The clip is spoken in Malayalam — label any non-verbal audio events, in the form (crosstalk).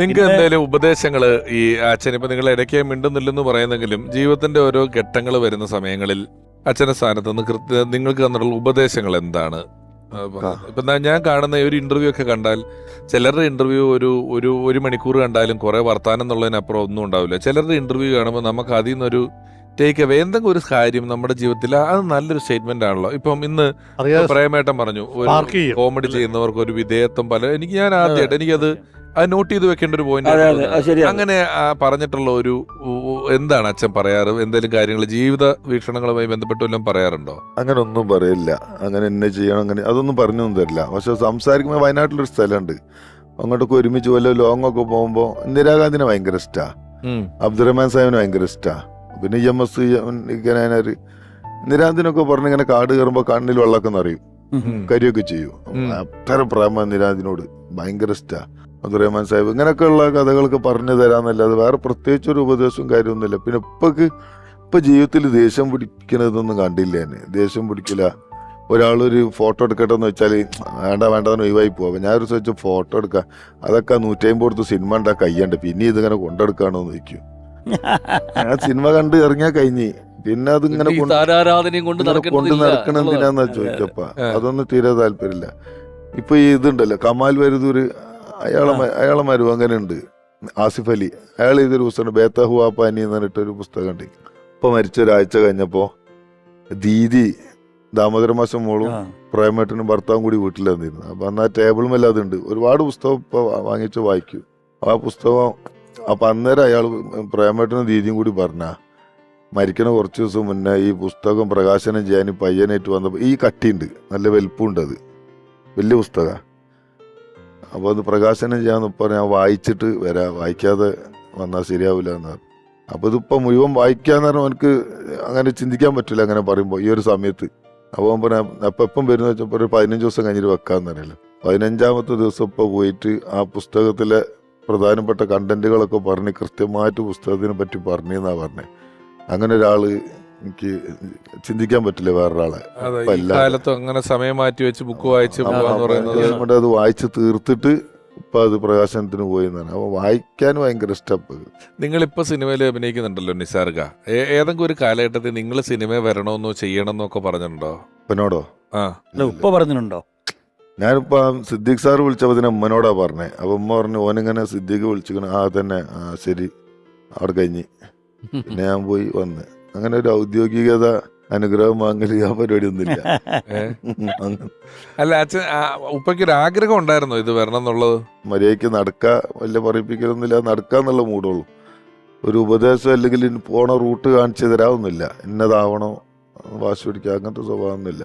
നിങ്ങൾക്ക് എന്തെങ്കിലും ഉപദേശങ്ങൾ ഈ അച്ഛൻ ഇപ്പൊ നിങ്ങൾ ഇടയ്ക്ക് മിണ്ടുന്നില്ലെന്ന് പറയുന്നെങ്കിലും ജീവിതത്തിന്റെ ഓരോ ഘട്ടങ്ങൾ വരുന്ന സമയങ്ങളിൽ അച്ഛന്റെ സ്ഥാനത്ത് നിന്ന് കൃത്യ നിങ്ങൾക്ക് തന്നിട്ടുള്ള ഉപദേശങ്ങൾ എന്താണ്? ഇപ്പൊ ഞാൻ കാണുന്ന ഒരു ഇന്റർവ്യൂ ഒക്കെ കണ്ടാൽ ചിലരുടെ ഇന്റർവ്യൂ ഒരു ഒരു ഒരു മണിക്കൂർ കണ്ടാലും കുറെ വർത്താനം എന്നുള്ളതിനപ്പുറം ഒന്നും ഉണ്ടാവില്ല. ചിലരുടെ ഇന്റർവ്യൂ കാണുമ്പോൾ നമുക്ക് അതിൽ നിന്നൊരു ടേക്ക് അവേ എന്തെങ്കിലും ഒരു കാര്യം നമ്മുടെ ജീവിതത്തിൽ അത് നല്ലൊരു സ്റ്റേറ്റ്മെന്റ് ആണല്ലോ. ഇപ്പം ഇന്ന് പ്രേമേട്ടം പറഞ്ഞു ഒരു കോമഡി ചെയ്യുന്നവർക്ക് ഒരു വിധേയത്വം പല എനിക്ക് ഞാൻ ആദ്യമായിട്ട് എനിക്കത് അത് നോട്ട് ചെയ്ത് വെക്കേണ്ട ഒരു അതെ അതെ. പോയിന്റ് ശരിയാണ്. അങ്ങനെ പറഞ്ഞിട്ടുള്ള ഒരു എന്താണ് അച്ഛൻ പറയാറ്? എന്തെങ്കിലും കാര്യങ്ങൾ ജീവിത വീക്ഷണങ്ങളുമായി ബന്ധപ്പെട്ട് വല്ലതും പറയാറുണ്ടോ? അങ്ങനെ ഒന്നും പറയില്ല. അങ്ങനെ എന്നെ ചെയ്യണം അങ്ങനെ അതൊന്നും പറഞ്ഞൊന്നും തരില്ല. പക്ഷെ സംസാരിക്കുമ്പോൾ വയനാട്ടിലൊരു സ്ഥലമുണ്ട്. അങ്ങോട്ടൊക്കെ ഒരുമിച്ച് വല്ല ലോങ് ഒക്കെ പോകുമ്പോൾ ഇന്ദിരാഗാന്ധിനെ ഭയങ്കര ഇഷ്ടാ. അബ്ദുറഹ്മാൻ സാഹിബിനെ ഭയങ്കര ഇഷ്ടാ. പിന്നെ ഇ എം എസ് ഇങ്ങനെ ഇന്ദിരാഗാന്ധിനൊക്കെ പറഞ്ഞ് ഇങ്ങനെ കാട് കയറുമ്പോൾ കണ്ണിൽ വെള്ളമൊക്കെ നിറയും. കരിയൊക്കെ ചെയ്യും. അത്ര പ്രേമ ഇന്ദിരാഗാന്ധിനോട് ഭയങ്കര ഇഷ്ടാ. അബ്ദുറഹ്മാൻ സാഹിബ് ഇങ്ങനെയൊക്കെയുള്ള കഥകൾക്ക് പറഞ്ഞു തരാമെന്നല്ലാതെ വേറെ പ്രത്യേകിച്ച് ഒരു ഉപദേശവും കാര്യമൊന്നുമില്ല പിന്നെ ഇപ്പൊക്ക് ഇപ്പൊ ജീവിതത്തിൽ ദേഷ്യം പിടിക്കണതൊന്നും കണ്ടില്ല എന്നെ ദേഷ്യം പിടിക്കില്ല. ഒരാളൊരു ഫോട്ടോ എടുക്കട്ടെ എന്ന് വെച്ചാൽ വേണ്ട വേണ്ടതെന്ന് ഒഴിവായി പോവാം. ഞാൻ ഒരു ചോദിച്ചാൽ ഫോട്ടോ എടുക്കുക അതൊക്കെ നൂറ്റമ്പത് കൊടുത്ത് സിനിമ ഉണ്ടാ കയ്യണ്ട്. പിന്നെ ഇതിങ്ങനെ കൊണ്ടെടുക്കാണോ എന്ന് ചോദിക്കും. ഞാൻ സിനിമ കണ്ട് ഇറങ്ങിയാൽ കഴിഞ്ഞ്. പിന്നെ അതിങ്ങനെ കൊണ്ട് നടക്കണം എന്തിനാന്നാ ചോദിച്ചപ്പ അതൊന്നും തീരെ താല്പര്യമില്ല. ഇപ്പൊ ഈ ഇതുണ്ടല്ലോ കമാൽ വരദൂര് അയാളെ മ- അയാളെ മരു അങ്ങനെ ഉണ്ട് ആസിഫ് അലി. അയാൾ ഇതൊരു പുസ്തകം ബേത്ത ഹുവാ പാനി എന്ന് പറഞ്ഞിട്ടൊരു പുസ്തകം ഉണ്ട് ഇപ്പൊ മരിച്ച ഒരാഴ്ച കഴിഞ്ഞപ്പോ ദീദി ദാമോദര മാസം മോളും പ്രേമേട്ടനും ഭർത്താവും കൂടി വീട്ടിൽ വന്നിരുന്നു അപ്പൊ അന്ന് ആ ടേബിളും എല്ലാം അതുണ്ട്. ഒരുപാട് പുസ്തകം ഇപ്പൊ വാങ്ങിച്ച് വായിക്കും. ആ പുസ്തകം അപ്പൊ അന്നേരം അയാൾ പ്രേമേട്ടനും ദീദിയും കൂടി പറഞ്ഞ മരിക്കണ കുറച്ച് ദിവസം മുന്നേ ഈ പുസ്തകം പ്രകാശനം ചെയ്യാൻ പയ്യനായിട്ട് വന്നപ്പോൾ ഈ കട്ടിയുണ്ട്. നല്ല വലിപ്പമുണ്ട് അത്. വലിയ പുസ്തക. അപ്പോൾ അത് പ്രകാശനം ചെയ്യാമെന്ന് ഇപ്പോൾ ഞാൻ വായിച്ചിട്ട് വരാം. വായിക്കാതെ വന്നാൽ ശരിയാവില്ല എന്ന് അപ്പോൾ ഇതിപ്പോൾ മുഴുവൻ വായിക്കാന്ന് പറഞ്ഞാൽ എനിക്ക് അങ്ങനെ ചിന്തിക്കാൻ പറ്റില്ല അങ്ങനെ പറയുമ്പോൾ ഈ ഒരു സമയത്ത്. അപ്പോൾ അവൻ പറഞ്ഞ അപ്പം എപ്പം വരുന്ന വെച്ചപ്പോൾ ഒരു പതിനഞ്ച് ദിവസം കഴിഞ്ഞിട്ട് വെക്കാമെന്ന് അറിയില്ല പതിനഞ്ചാമത്തെ ദിവസം ഇപ്പോൾ പോയിട്ട് ആ പുസ്തകത്തിലെ പ്രധാനപ്പെട്ട കണ്ടന്റുകളൊക്കെ പറഞ്ഞ് കൃത്യമായിട്ട് പുസ്തകത്തിനെ പറ്റി പറഞ്ഞെന്നാണ് പറഞ്ഞത് അങ്ങനെ ഒരാൾ എനിക്ക് ചിന്തിക്കാൻ പറ്റില്ല വേറൊരാളെ. കാലത്തും അങ്ങനെ സമയം മാറ്റി വെച്ച് ബുക്ക് വായിച്ച് പോകാൻ അത് വായിച്ച് തീർത്തിട്ട് ഇപ്പൊ അത് പ്രകാശനത്തിന് പോയി എന്നാണ്. അപ്പൊ വായിക്കാൻ ഭയങ്കര ഇഷ്ടപ്പ്. നിങ്ങൾ ഇപ്പൊ സിനിമയിൽ അഭിനയിക്കുന്നുണ്ടല്ലോ നിസാർഗ. ഏതെങ്കിലും ഒരു കാലഘട്ടത്തിൽ നിങ്ങൾ സിനിമ വരണമെന്നോ ചെയ്യണമെന്നോ ഒക്കെ പറഞ്ഞിട്ടുണ്ടോ? അപ്പനോടോ ആ. ഉപ്പ പറഞ്ഞിട്ടുണ്ടോ? ഞാനിപ്പോ സിദ്ദീഖ് സാർ വിളിച്ചപ്പോ തന്നെ ഉമ്മനോടാ പറഞ്ഞേ. അപ്പൊ ഉമ്മ പറഞ്ഞു ഓനിങ്ങനെ സിദ്ദീഖ് വിളിച്ചു ആ തന്നെ. ആ ശരി. അവിടെ കഴിഞ്ഞ്. (laughs) പിന്നെ ഞാൻ പോയി വന്ന്. അങ്ങനെ ഒരു ഔദ്യോഗികത അനുഗ്രഹം വാങ്ങൽ ആ പരിപാടി ഒന്നുമില്ല (laughs) അല്ല അച്ഛൻ ഉപ്പയ്ക്ക് ഒരു ആഗ്രഹം ഉണ്ടായിരുന്നോ ഇത് വരണം എന്നുള്ളത്? മര്യാദയ്ക്ക് നടക്ക വല്ല പറയിപ്പിക്കലൊന്നുമില്ല നടക്കാന്നുള്ള മൂടുള്ളൂ. ഒരു ഉപദേശം അല്ലെങ്കിൽ പോണ റൂട്ട് കാണിച്ചു തരാവുന്നില്ല. ഇന്നതാവണോ വാശി പിടിക്കുക അങ്ങനത്തെ സ്വഭാവമൊന്നുമില്ല.